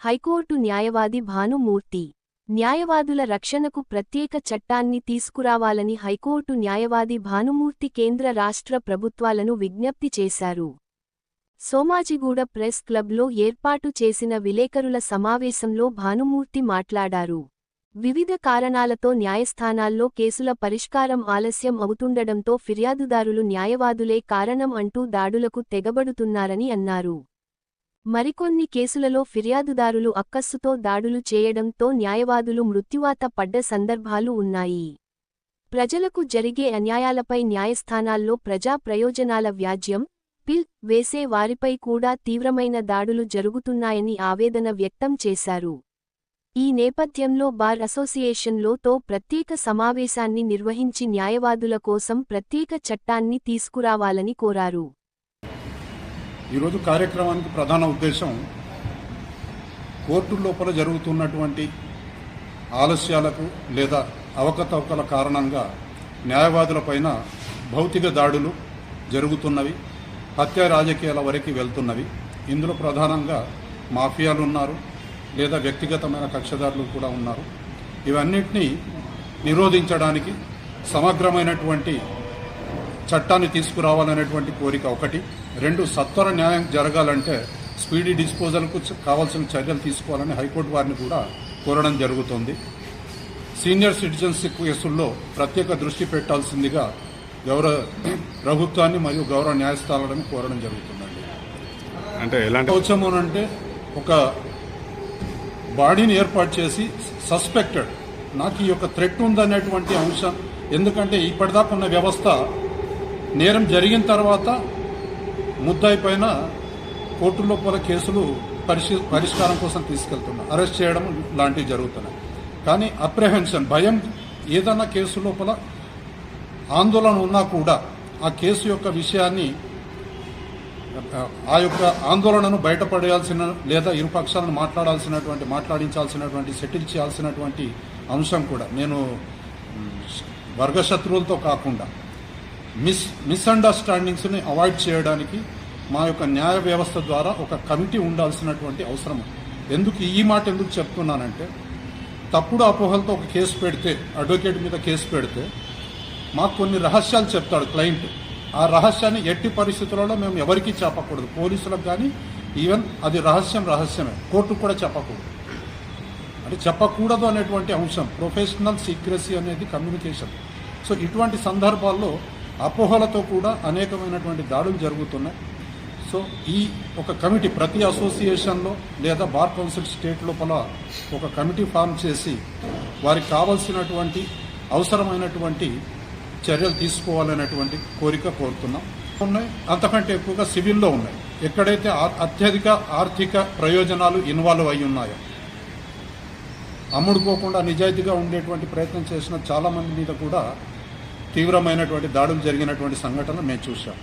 High court న్యాయవాది భానుమూర్తి. న్యాయవాదుల రక్షణకు ప్రత్యేక చట్టాన్ని తీసుకురావాలని హైకోర్టు న్యాయవాది భానుమూర్తి కేంద్ర రాష్ట్ర ప్రభుత్వాలను విజ్ఞప్తి చేశారు. సోమాజిగూడ ప్రెస్ క్లబ్లో ఏర్పాటు చేసిన విలేకరుల సమావేశంలో భానుమూర్తి మాట్లాడారు. వివిధ కారణాలతో న్యాయస్థానాల్లో కేసుల పరిష్కారం ఆలస్యం అవుతుండడంతో ఫిర్యాదుదారులు న్యాయవాదులే కారణం అంటూ దాడులకు తెగబడుతున్నారని అన్నారు. మరికొన్ని కేసులలో ఫిర్యాదుదారులు అక్కస్సుతో దాడులు చేయడంతో న్యాయవాదులు మృత్యువాత పడ్డ సందర్భాలు ఉన్నాయి. ప్రజలకు జరిగే అన్యాయాలపై న్యాయస్థానాల్లో ప్రజా ప్రయోజనాల వ్యాజ్యం పిల్ వేసే వారిపై కూడా తీవ్రమైన దాడులు జరుగుతున్నాయని ఆవేదన వ్యక్తం చేశారు. ఈ నేపథ్యంలో బార్ అసోసియేషన్లో తో ప్రత్యేక సమావేశాన్ని నిర్వహించి న్యాయవాదుల కోసం ప్రత్యేక చట్టాన్ని తీసుకురావాలని కోరారు. ఈరోజు కార్యక్రమానికి ప్రధాన ఉద్దేశం కోర్టు లోపల జరుగుతున్నటువంటి ఆలస్యాలకు లేదా అవకతవకల కారణంగా న్యాయవాదులపైన భౌతిక దాడులు జరుగుతున్నవి హత్య రాజకీయాల వరకు వెళ్తున్నవి. ఇందులో ప్రధానంగా మాఫియాలు ఉన్నారు లేదా వ్యక్తిగతమైన కక్షదారులు కూడా ఉన్నారు. ఇవన్నిటినీ నిరోధించడానికి సమగ్రమైనటువంటి చట్టాన్ని తీసుకురావాలనేటువంటి కోరిక ఒకటి. రెండు సత్వర న్యాయం జరగాలంటే స్పీడీ డిస్పోజల్కు కావాల్సిన చర్యలు తీసుకోవాలని హైకోర్టు వారిని కూడా కోరడం జరుగుతుంది. సీనియర్ సిటిజన్షిప్ కేసుల్లో ప్రత్యేక దృష్టి పెట్టాల్సిందిగా గౌరవ ప్రభుత్వాన్ని మరియు గౌరవ న్యాయస్థానాలను కోరడం జరుగుతుందండి. అంటే ఎలాంటి శౌచము అంటే ఒక బాడీని ఏర్పాటు చేసి సస్పెక్టెడ్ నాకు ఈ యొక్క థ్రెట్ ఉందనేటువంటి అంశం. ఎందుకంటే ఇప్పటిదాకా ఉన్న వ్యవస్థ నేరం జరిగిన తర్వాత ముద్దాయి పైన కోర్టు లోపల కేసులు పరిశీ పరిష్కారం కోసం తీసుకెళ్తున్నారు అరెస్ట్ చేయడం లాంటివి జరుగుతున్నాయి. కానీ అప్రహెన్షన్ భయం ఏదన్నా కేసు లోపల ఆందోళన ఉన్నా కూడా ఆ కేసు యొక్క విషయాన్ని ఆ యొక్క ఆందోళనను బయటపడేయాల్సిన లేదా ఇరు పక్షాలను మాట్లాడాల్సినటువంటి మాట్లాడించాల్సినటువంటి సెటిల్ చేయాల్సినటువంటి అంశం కూడా నేను వర్గశత్రువులతో కాకుండా మిస్ మిస్అండర్స్టాండింగ్స్ని అవాయిడ్ చేయడానికి మా యొక్క న్యాయ వ్యవస్థ ద్వారా ఒక కమిటీ ఉండాల్సినటువంటి అవసరం ఎందుకు ఈ మాట ఎందుకు చెప్తున్నానంటే తప్పుడు అపోహలతో ఒక కేసు పెడితే అడ్వకేట్ మీద కేసు పెడితే మాకు కొన్ని రహస్యాలు చెప్తాడు క్లయింట్. ఆ రహస్యాన్ని ఎట్టి పరిస్థితులలో మేము ఎవరికీ చెప్పకూడదు. పోలీసులకు కానీ ఈవెన్ అది రహస్యం రహస్యమే. కోర్టుకు కూడా చెప్పకూడదు. అంటే చెప్పకూడదు అనేటువంటి అంశం ప్రొఫెషనల్ సీక్రసీ అనేది కమ్యూనికేషన్ సో ఇటువంటి సందర్భాల్లో అపోహలతో కూడా అనేకమైనటువంటి దాడులు జరుగుతున్నాయి. సో ఈ ఒక కమిటీ ప్రతి అసోసియేషన్లో లేదా బార్ కౌన్సిల్ స్టేట్ లోపల ఒక కమిటీ ఫామ్ చేసి వారికి కావలసినటువంటి అవసరమైనటువంటి చర్యలు తీసుకోవాలనేటువంటి కోరిక కోరుతున్నాం. ఉన్నాయి. అంతకంటే ఎక్కువగా సివిల్లో ఉన్నాయి. ఎక్కడైతే అత్యధిక ఆర్థిక ప్రయోజనాలు ఇన్వాల్వ్ అయి ఉన్నాయో అమ్ముడుపోకుండా నిజాయితీగా ఉండేటువంటి ప్రయత్నం చేసిన చాలామంది మీద కూడా తీవ్రమైనటువంటి దాడులు జరిగినటువంటి సంఘటనలు మేము చూసాం